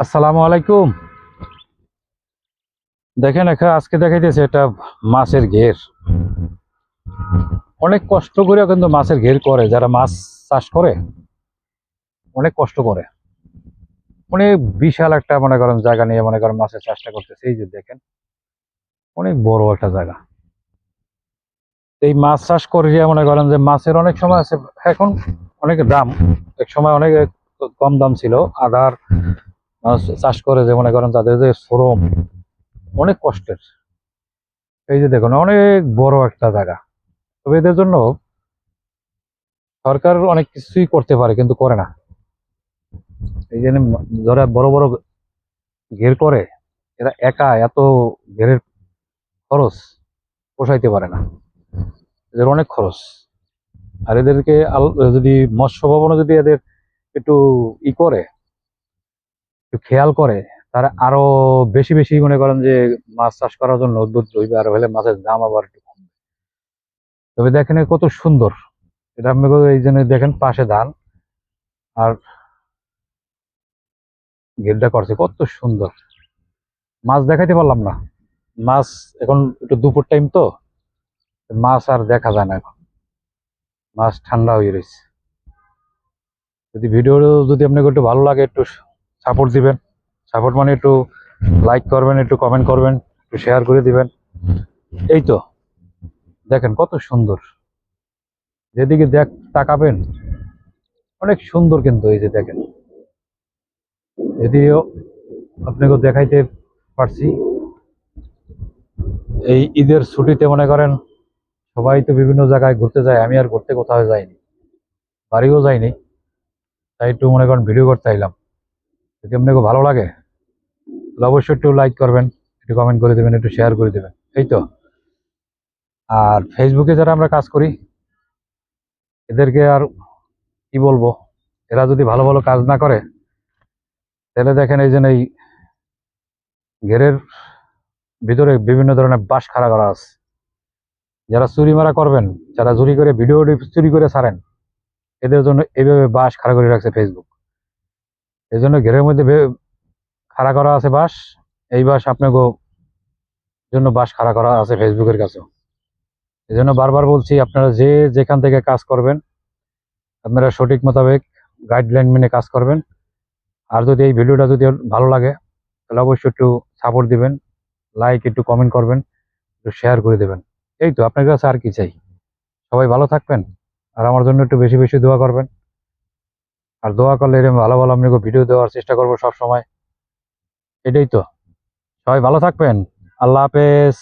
আসসালামু আলাইকুম। দেখেন এখানে আজকে দেখাইতেছে এটা মাছের ঘের। অনেক কষ্ট করেও কিন্তু মাছের ঘের করে, যারা মাছ চাষ করে, অনেক কষ্ট করে। অনেক বিশাল একটা, মনে করেন, জায়গা নিয়ে মনে করেন মাছের চাষটা করতেছে। এই যে দেখেন, অনেক বড় একটা জায়গা। এই মাছ চাষ করিয়া মনে করেন যে মাছের অনেক সময় আছে, এখন অনেক দাম, এক সময় অনেক কম দাম ছিল। আদার মাছ চাষ করে যে মনে করেন তাদের যে শ্রম, অনেক কষ্টের। এই যে দেখুন, অনেক বড় একটা জায়গা। তবে এদের জন্য সরকার অনেক কিছুই করতে পারে কিন্তু করে না। এই জন্য যারা বড় বড় ঘের করে, এরা একা এত ঘেরের খরচ পোষাইতে পারে না। এদের অনেক খরচ। আর এদেরকে যদি মৎস্য ভবনে যদি এদের একটু ই করে একটু খেয়াল করে, তারা আরও বেশি বেশি মনে করেন যে মাছ চাষ করার জন্য উদ্বুদ্ধ হইবে, আর হলে মাছের দাম আবার একটু কমবে। তবে দেখেন কত সুন্দর। এটা আপনি এই জন্য দেখেন পাশে ধান, আর ঘেরটা করছে কত সুন্দর। মাছ দেখাইতে পারলাম না। মাছ এখন একটু দুপুর টাইম তো, মাছ আর দেখা যায় না এখন। মাছ ঠান্ডা হয়ে রয়েছে। যদি ভিডিও যদি আপনাকে একটু ভালো লাগে, একটু সাপোর্ট দিবেন। সাপোর্ট মানে একটু লাইক করবেন, একটু কমেন্ট করবেন, একটু শেয়ার করে দিবেন। এই তো। দেখেন কত সুন্দর। যেদিকে দেখ তাকাবেন, অনেক সুন্দর কিন্তু এই যে দেখেন। যদিও আপনাকে দেখাইতে পারছি, এই ঈদের ছুটিতে মনে করেন সবাই তো বিভিন্ন জায়গায় ঘুরতে যায়, আমি আর ঘুরতে কোথাও যাইনি, বাড়িও যাইনি, তাই একটু মনে করেন ভিডিও করতে আইলাম। যদি আপনাকে ভালো লাগে? তাহলে অবশ্যই একটু লাইক করবেন, একটু কমেন্ট করে দেবেন, একটু শেয়ার করে দেবেন, এই তো? আর ফেসবুকে যারা আমরা কাজ করি, এদেরকে আর কি বলব? এরা যদি ভালো ভালো কাজ না করে, তাহলে দেখেন এই যে এই ঘেরের ভিতরে বিভিন্ন ধরনের বাঁশ খাড়া করা আছে। যারা চুরি মারা করবেন, যারা চুরি করে ভিডিও চুরি করে ছাড়েন, এদের জন্য এইভাবে বাঁশ খাড়া করে রাখছে ফেসবুক এই জন্য ঘেরের মধ্যে খাড়া করা আছে বাস এই বাস আপনাকে জন্য বাস খাড়া করা আছে ফেসবুকের কাছেও। এই জন্য বারবার বলছি, আপনারা যে যেখান থেকে কাজ করবেন, আপনারা সঠিক মোতাবেক গাইডলাইন মেনে কাজ করবেন। আর যদি এই ভিডিওটা যদি ভালো লাগে, তাহলে অবশ্যই একটু সাপোর্ট দিবেন লাইক একটু কমেন্ট করবেন, একটু শেয়ার করে দেবেন। এই তো, আপনার কাছে আর কি চাই? সবাই ভালো থাকবেন, আর আমার জন্য একটু বেশি বেশি দোয়া করবেন। আর দোয়া করলে এরকম ভালো ভালো আপনাকে ভিডিও দেওয়ার চেষ্টা করব সব সময় এটাই তো। সবাই ভালো থাকবেন। আল্লাহ হাফেজ।